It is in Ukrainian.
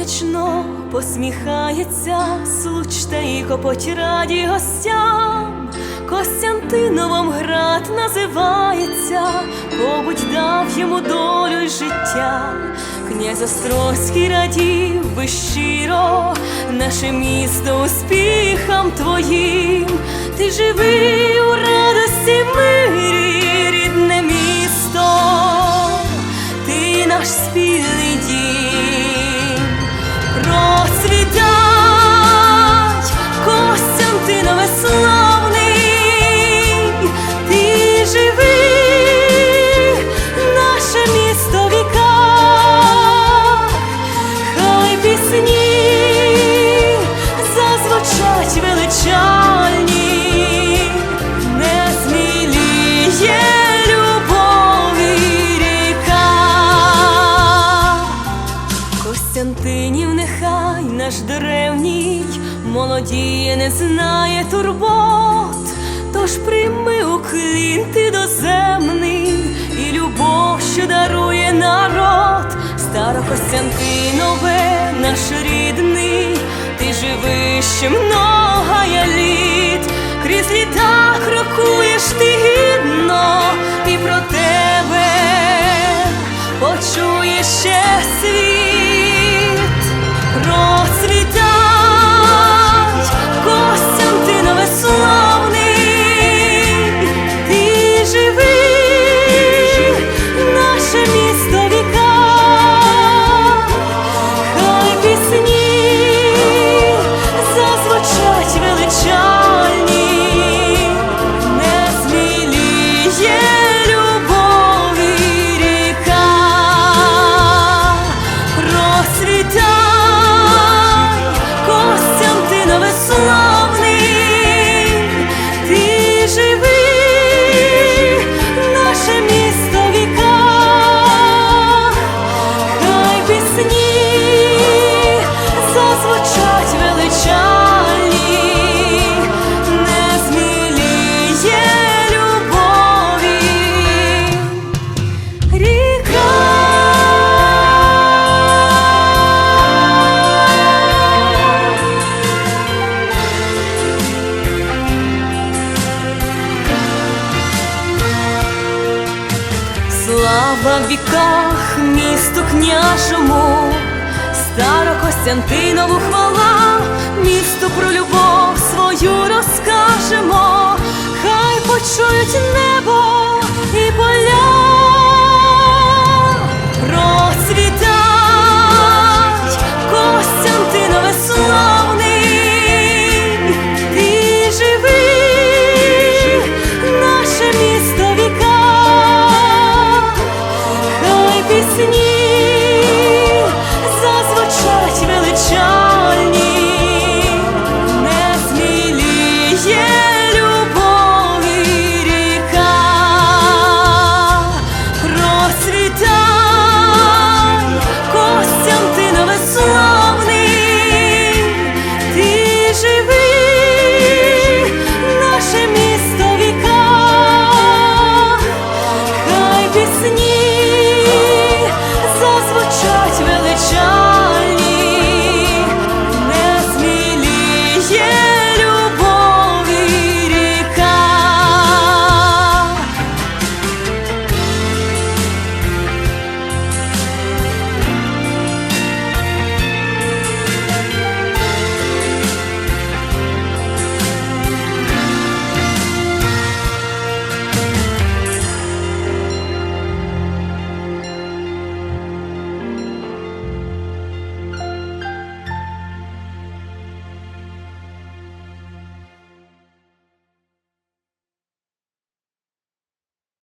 Сонячно посміхається, случ та й копоть раді гостям. Костянтиновом град називається, побудь дав йому долю життя. Князь Острозький радів би щиро, наше місто успіхам твоїм. Ти живи у радості Костянтинів нехай наш древній молодіє, не знає турбот, тож прийми уклін ти доземний і любов, що дарує народ, Старокостянтинове, наш рідний, ти живи ще многая літ, крізь літа крокуєш ти гідно, Слава віках місту княжому, Старокостянтинову хвала, місту про любов свою розкажемо, хай почують небо сні.